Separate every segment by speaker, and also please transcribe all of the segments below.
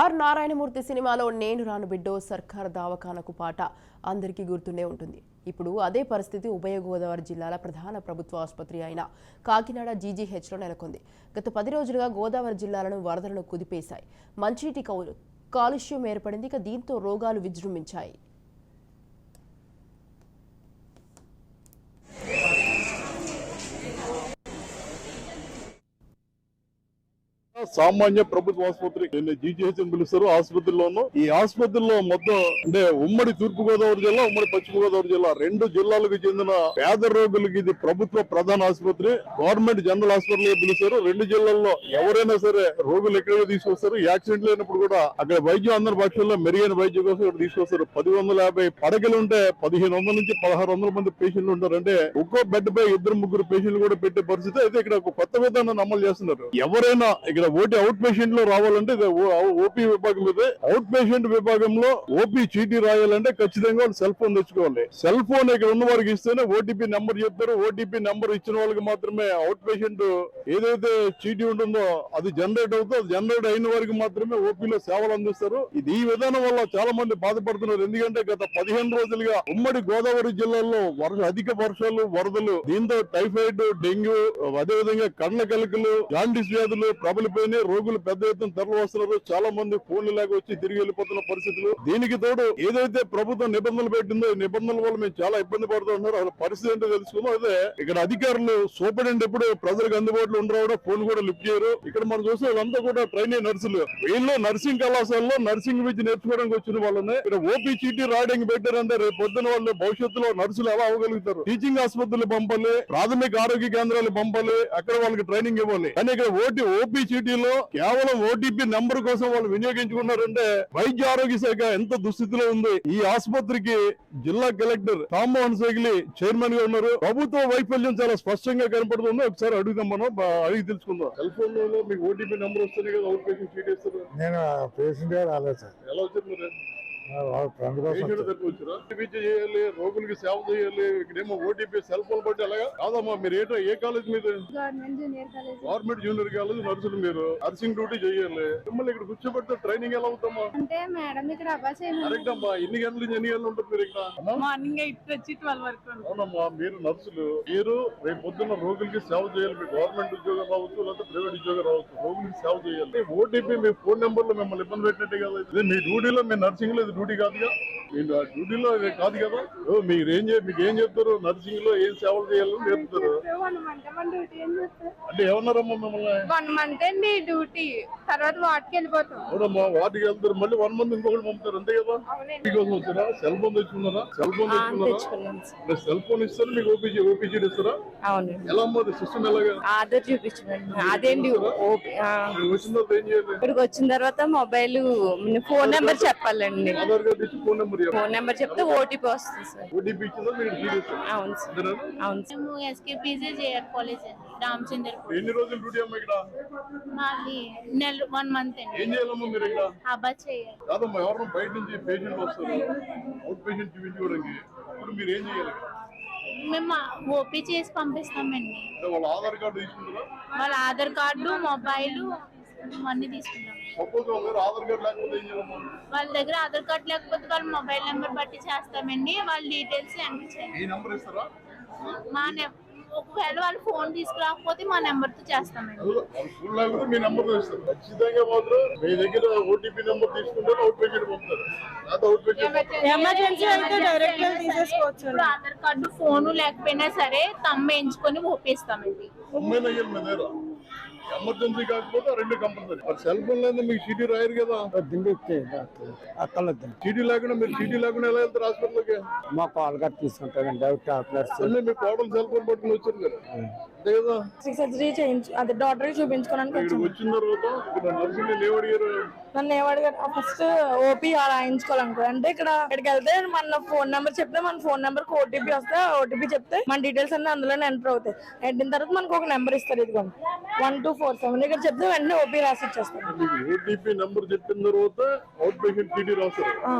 Speaker 1: Are Narayanamurthy సినిమాలో నేను రాను బిడ్డో సర్కార్ దావఖానకు పాట అందరికీ గుర్తుండే ఉంటుంది. ఇప్పుడు అదే పరిస్థితి ఉభయ గోదావరి జిల్లాల ప్రధాన ప్రభుత్వ ఆసుపత్రి అయిన కాకినాడ జీజీహెచ్లో నెలకొంది. గత పది రోజులుగా గోదావరి జిల్లాలను వరదలను కుదిపేశాయి. మంచినీటి కౌలు కాలుష్యం ఏర్పడింది ఇక దీంతో రోగాలు విజృంభించాయి.
Speaker 2: సామాన్య ప్రభుత్వ ఆసుపత్రి జీజీహెచ్ అని పిలుస్తారు ఆసుపత్రిలోను. ఈ ఆసుపత్రిలో మొత్తం అంటే ఉమ్మడి తూర్పు గోదావరి జిల్లా ఉమ్మడి పశ్చిమ గోదావరి జిల్లా రెండు జిల్లాలకు చెందిన పేద రోగులకి ఇది ప్రభుత్వ ప్రధాన ఆసుపత్రి. గవర్నమెంట్ జనరల్ హాస్పిటల్ పిలుస్తారు. రెండు జిల్లాల్లో ఎవరైనా సరే రోగులు ఎక్కడికి తీసుకొస్తారు. యాక్సిడెంట్ లేనప్పుడు కూడా అక్కడ వైద్యం అందరి పక్షంలో మెరుగైన వైద్యం కోసం ఇక్కడ తీసుకొస్తారు. పది వందల యాభై పడకలు ఉంటే పదిహేను వందల నుంచి పదహారు వందల మంది పేషెంట్లు ఉంటారు. అంటే ఒక్కో బెడ్ పై ఇద్దరు ముగ్గురు పేషెంట్లు కూడా పెట్టే పరిస్థితి. అయితే ఇక్కడ ఒక కొత్త విధానాన్ని అమలు చేస్తున్నారు. ఎవరైనా ఇక్కడ కాబట్టి అవుట్ పేషెంట్లో రావాలంటే ఇది ఓపీ విభాగం ఇదే. అవుట్ పేషెంట్ విభాగంలో ఓపీ చీటీ రాయాలంటే ఖచ్చితంగా వాళ్ళు సెల్ ఫోన్ తెచ్చుకోవాలి. సెల్ ఫోన్ ఇక్కడ ఉన్న వారికి ఇస్తేనే ఓటీపీ నెంబర్ చెప్తారు. ఓటీపీ నెంబర్ ఇచ్చిన వాళ్ళకి మాత్రమే అవుట్ పేషెంట్ ఏదైతే చీటీ ఉంటుందో అది జనరేట్ అవుతుందో జనరేట్ అయిన వారికి మాత్రమే ఓపీలో సేవలు అందిస్తారు. ఇది ఈ విధానం వల్ల చాలా మంది బాధపడుతున్నారు. ఎందుకంటే గత పదిహేను రోజులుగా ఉమ్మడి గోదావరి జిల్లాలో వర్ష అధిక వర్షాలు వరదలు దీంతో టైఫాయిడ్ డెంగ్యూ అదే విధంగా కళ్ళ కలకలు జాండీస్ వ్యాధులు ప్రబలిపోయినాయి రోగులు పెద్ద ఎత్తున తరలి వస్తున్నారు. చాలా మంది ఫోన్లు లేక వచ్చి తిరిగి వెళ్ళిపోతున్న పరిస్థితులు. దీనికి తోడు ఏదైతే ప్రభుత్వం నిబంధనలు పెట్టిందో ఈ నిబంధనల వల్ల మేము చాలా ఇబ్బంది పడుతున్నారు అసలు పరిస్థితి ఏంటో తెలుసుకుందాం. అదే ఇక్కడ అధికారులు సూపరింటెండెంట్ ఎప్పుడు ప్రజలకు అందుబాటులో ఉండరావడం ఫోన్ కూడా లిఫ్ట్ చేయరు. ఇక్కడ మనం చూస్తే వాళ్ళంతా కూడా ట్రైనింగ్ నర్సులు. వీళ్ళు నర్సింగ్ కళాశాలలో నర్సింగ్ విద్య నేర్చుకోవడానికి వచ్చిన వాళ్ళని ఇక్కడ ఓపీ చీటీ రాయడానికి పెట్టారంటే రేపు పొద్దున వాళ్ళు భవిష్యత్తులో నర్సులు ఎలా అవ్వగలుగుతారు? టీచింగ్ ఆసుపత్రులు పంపాలి ప్రాథమిక ఆరోగ్య కేంద్రాలు పంపాలి అక్కడ వాళ్ళకి ట్రైనింగ్ ఇవ్వాలి. కానీ ఇక్కడ ఓటీ ఓపీ చీటీలో కేవలం ఓటీపీ నెంబర్ కోసం వాళ్ళు వినియోగించుకున్నారంటే వైద్య ఆరోగ్య శాఖ ఎంత దుస్థితిలో ఉంది? ఈ ఆసుపత్రికి జిల్లా కలెక్టర్ రామ్మోహన్ సైకిలి చైర్మన్గా ఉన్నారు. ప్రభుత్వ వైఫల్యం చాలా స్పష్టంగా కనపడుతుంది. ఒకసారి అడుగుదాం మనం. అడిగి తెలుసుకుందాం. సెల్ ఫోన్లో మీకు ఓటీపీ నెంబర్ వస్తుంది కదా అవుట్ పేషెంట్
Speaker 3: నేను పేషెంట్గా రాలేదు సార్.
Speaker 2: ఎలా వచ్చారు మీరు చేయాలి రోగులకి సేవ చేయాలి ఇక్కడేమో ఓటీపీ సెల్ ఫోన్ బట్టి అలాగా? కాదమ్మా మీరు ఏంటో ఏ కాలేజ్ మీద?
Speaker 4: Government junior college.
Speaker 2: Government junior college నర్సులు మీరు. నర్సింగ్ డ్యూటీ చేయాలి. మిమ్మల్ని ఇక్కడ కూర్చోబెడితే ట్రైనింగ్ ఎలా అవుతామా?
Speaker 4: అంటే మేడం ఇక్కడ
Speaker 2: కరెక్ట్ అమ్మా ఎన్ని గంటల నుంచి ఎన్ని గంటలు ఉంటుంది మీరు ఇక్కడ?
Speaker 5: మార్నింగ్ ఎయిట్ వచ్చి ట్వెల్వ్ వరకు ఉంటుంది.
Speaker 2: అవునమ్మా మీరు నర్సులు. మీరు రేపు పొద్దున్న రోగులకి సేవ చేయాలి మీ గవర్నమెంట్ ఉద్యోగం రావచ్చు లేకపోతే ప్రైవేట్ ఉద్యోగం రావచ్చు. రోగులకి సేవ చేయాలి. ఓటీపీ మీ ఫోన్ నెంబర్లో మిమ్మల్ని ఇబ్బంది పెట్టినట్టే కదా. ఇది మీ డ్యూటీలో మీ నర్సింగ్లో ఇది డ్యూటీ కాదుగా డ్యూటీలో కాదు కదా? ఓ, మీరు ఏం మీకు ఏం చెప్తారు? నర్సింగ్లో ఏం సేవలు చేయాలని చెప్తారు.
Speaker 4: వన్ మంత్ మన డ్యూటీ ఏం చేస్తారు?
Speaker 2: అంటే ఏమన్నారమ్మా మిమ్మల్ని?
Speaker 4: వన్ మంత్ అండి డ్యూటీ. తర్వాత వాటికి వెళ్ళిపోతాం.
Speaker 2: అవునమ్మా వాటికి వెళ్తారు. మళ్ళీ వన్ మంత్ ఇంకొకటి పంపుతారు. అంతే కదా? మీకోసం వచ్చారా సెల్ ఫోన్ తెచ్చుకున్నారా? సెల్ ఫోన్ తెచ్చుకున్నారా? సెల్ ఫోన్ ఇస్తారు మీకు ఓపీజీ ఓపీజీ ఇస్తారా?
Speaker 6: అవును
Speaker 2: ఎలా అమ్మా సిస్టమ్ ఎలాగా?
Speaker 6: ఆధార్ చూపించండి
Speaker 2: వచ్చిన తర్వాత ఏం చేయాలి?
Speaker 6: ఇక్కడికి వచ్చిన తర్వాత మొబైల్ ఫోన్ నెంబర్ చెప్పాలండి.
Speaker 2: ఆధార్ కార్డు ఇచ్చి ఫోన్ నెంబర్
Speaker 6: ఫోన్ నెంబర్ చెప్తే ఓటీపీ వస్తుంది సార్.
Speaker 2: ఓటీపీ
Speaker 6: అవును సార్? అవును సార్.
Speaker 7: మేము ఎస్కేపీజే జేఆర్ కాలేజ్ అండి. రామచంద్రపూర్.
Speaker 2: ఎన్ని రోజులు డ్యూటీ అమ్మా ఇక్కడ?
Speaker 7: మాది నెల వన్ మంత్ అండి.
Speaker 2: ఏం చేయాలమ్మా మీరు ఇక్కడ?
Speaker 7: అబ్బా చేయాలి.
Speaker 2: కాదమ్మా ఎవరన్నా బయట నుంచి పేషెంట్ వస్తారు. అవుట్ పేషెంట్ చూపించుకోవడానికి. అప్పుడు మీరు ఏం చేయాలి
Speaker 7: మేము ఓపీ చేసి పంపిస్తామండి.
Speaker 2: అంటే వాళ్ళ ఆధార్ కార్డు
Speaker 7: వాళ్ళ ఆధార్ కార్డు మొబైల్ అన్ని తీసుకుంటాం
Speaker 2: సపోజ్ వాళ్ళ దగ్గర ఆధార్ కార్డు లేకపోతే
Speaker 7: వాళ్ళ మొబైల్ నెంబర్ బట్టి చేస్తామండి. వాళ్ళ డీటెయిల్స్ ఎంటర్ చేయాలి
Speaker 2: ఈ నెంబర్ ఇస్తారా?
Speaker 7: మా ఒకవేళ వాళ్ళు ఫోన్ తీసుకురాకపోతే మా చేస్తామండి.
Speaker 2: నెంబర్ ఇస్తారు. ఖచ్చితంగా మాత్రం మీ దగ్గర ఓటీపీ నెంబర్ తీసుకుంటారు అవుట్ పేషెంట్ పంపుతారు. లేకపోతే అవుట్ పేషెంట్
Speaker 5: ఎమర్జెన్సీ అయితే డైరెక్ట్గా తీసేసుకోవచ్చు.
Speaker 7: ఇప్పుడు ఆధార్ కార్డు ఫోను లేకపోయినా సరే తమ్మ ఎంచుకొని ఓపేస్తామండి
Speaker 2: ఎమర్జెన్సీ కాకపోతే రెండు కంపల్సరీ. మరి సెల్ ఫోన్ లేదా మీకు చీటీ రాయరు కదా?
Speaker 3: దిండి అక్కర్లేదు
Speaker 2: చీటీ లేకుండా మీరు చీటీ లేకుండా ఎలా వెళ్తారు హాస్పిటల్కి?
Speaker 3: మా కాల్ కార్డ్ తీసుకుంటారండి టాబ్లెట్స్.
Speaker 2: అన్నీ మీ కోడలు సెల్ ఫోన్ పట్టుకుని వచ్చారు కదా? అంతే కదా?
Speaker 8: సర్జరీ చేయించు అదే డాక్టర్ చూపించుకోవడానికి
Speaker 2: ఇక్కడ
Speaker 8: వచ్చాను.
Speaker 2: వచ్చిన తర్వాత ఇక్కడ నర్సింగ్ లేవు అడిగారు?
Speaker 8: నన్ను ఏమడిగారు ఫస్ట్ ఓపీ రాయించుకోవాలనుకో అంటే ఇక్కడ ఇక్కడికి వెళ్తే మన ఫోన్ నెంబర్ చెప్తే మన ఫోన్ నెంబర్కి ఓటీపీ వస్తే ఓటీపీ చెప్తే మన డీటెయిల్స్ అన్ని అందులోనే ఎంటర్ అవుతాయి. ఎంటర్ తర్వాత మనకు ఒక నెంబర్ ఇస్తారు ఇదిగోండి వన్ టూ ఫోర్ సెవెన్. ఇక్కడ చెప్తే వెంటనే ఓపీ రాసి ఇచ్చేస్తారు.
Speaker 2: మీకు ఓటీపీ నెంబర్ చెప్పిన తర్వాత అవుట్ పేషెంట్ చీటీ రాస్తారు.
Speaker 8: ఆ.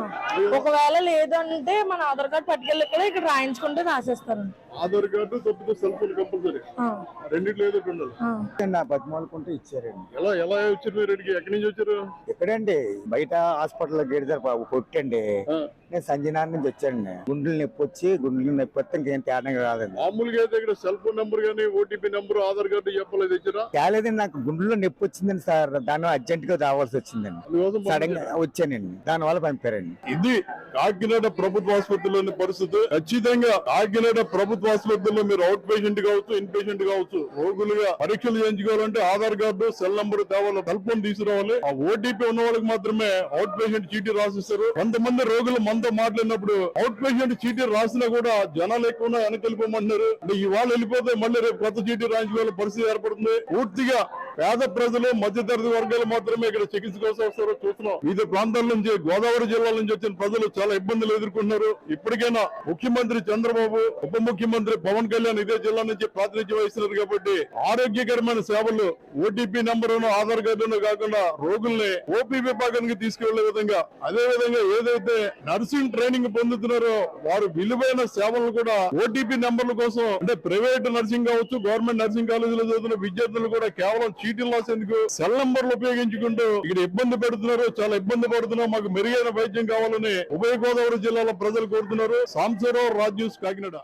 Speaker 8: ఒకవేళ లేదంటే మన ఆధార్ కార్డ్ పట్టుకెళ్ళి ఇక్కడ ఇక్కడ రాయించుకుంటే రాసేస్తారు.
Speaker 2: ఆధార్ కార్డు తప్పితే సెల్ ఫోన్ కంపల్సరీ.
Speaker 8: ఆ,
Speaker 2: రెండిట్లో ఏదో ఒకటి ఉండాలి.
Speaker 8: ఆ.
Speaker 3: నా బతిమాలుకుంటే ఇచ్చారండి.
Speaker 2: ఎలా ఎలా వచ్చారు మీరు ఇక్కడికి? ఎక్కడి నుంచి వచ్చారు?
Speaker 3: ఎక్కడండి? బయట హాస్పిటల్ గేట్ దగ్గర కొట్టండి.
Speaker 2: ఆ.
Speaker 3: నేను సంజయనాథ్ నుంచి వచ్చానండి. గుండెలు నొప్పి వచ్చి గుండెలు నొప్పి వస్తే ఇంకేం తేడా రాదండి.
Speaker 2: మామూలుగా అయితే ఇక్కడ సెల్ ఫోన్ నెంబర్ కానీ ఓటీపీ నెంబర్ ఆధార్ కార్డు చెప్పలేదు ఇచ్చారా?
Speaker 3: తేలేదండి నాకు గుండెలో నొప్పి వచ్చిందండి సార్. దాని అర్జెంట్గా రావాల్సి వచ్చిందండి. సడన్గా వచ్చానండి. దాని వల్ల పంపారండి.
Speaker 2: ఇది కాకినాడ ప్రభుత్వ ఆసుపత్రిలోని పరిస్థితి ఖచ్చితంగా కాకినాడ ప్రభుత్వ ఆసుపత్రిలో మీరు అవుట్ పేషెంట్ కావచ్చు ఇన్ పేషెంట్ కావచ్చు రోగులుగా పరీక్షలు చేయించుకోవాలంటే ఆధార్ కార్డు సెల్ నంబర్ తేవాలి తలుపుని తీసుకురావాలి. ఆ ఓటీపీ ఉన్న వాళ్ళకి మాత్రమే అవుట్ పేషెంట్ చీటీ రాసిస్తారు. కొంతమంది రోగులు మనతో మాట్లాడినప్పుడు అవుట్ పేషెంట్ చీటీ రాసినా కూడా జనాలు ఎక్కువ వెనకెళ్ళిపోమంటున్నారు అంటే ఇవాళ వెళ్ళిపోతే మళ్ళీ రేపు కొత్త చీటీ రాయించుకోవాలి పరిస్థితి ఏర్పడుతుంది. పూర్తిగా పేద ప్రజలు మధ్యతరగతి వర్గాలు మాత్రమే ఇక్కడ చికిత్స కోసం వస్తారో. చూస్తున్నాం. వివిధ ప్రాంతాల నుంచి గోదావరి జిల్లాల నుంచి వచ్చిన ప్రజలు చాలా ఇబ్బందులు ఎదుర్కొంటున్నారు. ఇప్పటికైనా ముఖ్యమంత్రి చంద్రబాబు ఉప ముఖ్యమంత్రి పవన్ కళ్యాణ్ ఇదే జిల్లా నుంచి ప్రాతినిధ్యం వహిస్తున్నారు కాబట్టి ఆరోగ్యకరమైన సేవలు ఓటీపీ నంబరును ఆధార్ కార్డును కాకుండా రోగుల్ని ఓపీ విభాగానికి తీసుకెళ్ళే విధంగా అదే విధంగా ఏదైతే నర్సింగ్ ట్రైనింగ్ పొందుతున్నారో వారు విలువైన సేవలను కూడా ఓటీపీ నెంబర్ల కోసం అంటే ప్రైవేట్ నర్సింగ్ కావచ్చు గవర్నమెంట్ నర్సింగ్ కాలేజీలో చదువుతున్న విద్యార్థులు కూడా కేవలం చీటీలు రాసేందుకు సెల్ నంబర్లు ఉపయోగించుకుంటూ ఇక్కడ ఇబ్బంది పెడుతున్నారు. చాలా ఇబ్బంది పడుతున్నారు మాకు మెరుగైన వైద్యం కావాలని ఉభయ గోదావరి జిల్లాలో ప్రజలు కోరుతున్నారు. సాంబశివరావు రాజ్ న్యూస్ కాకినాడ.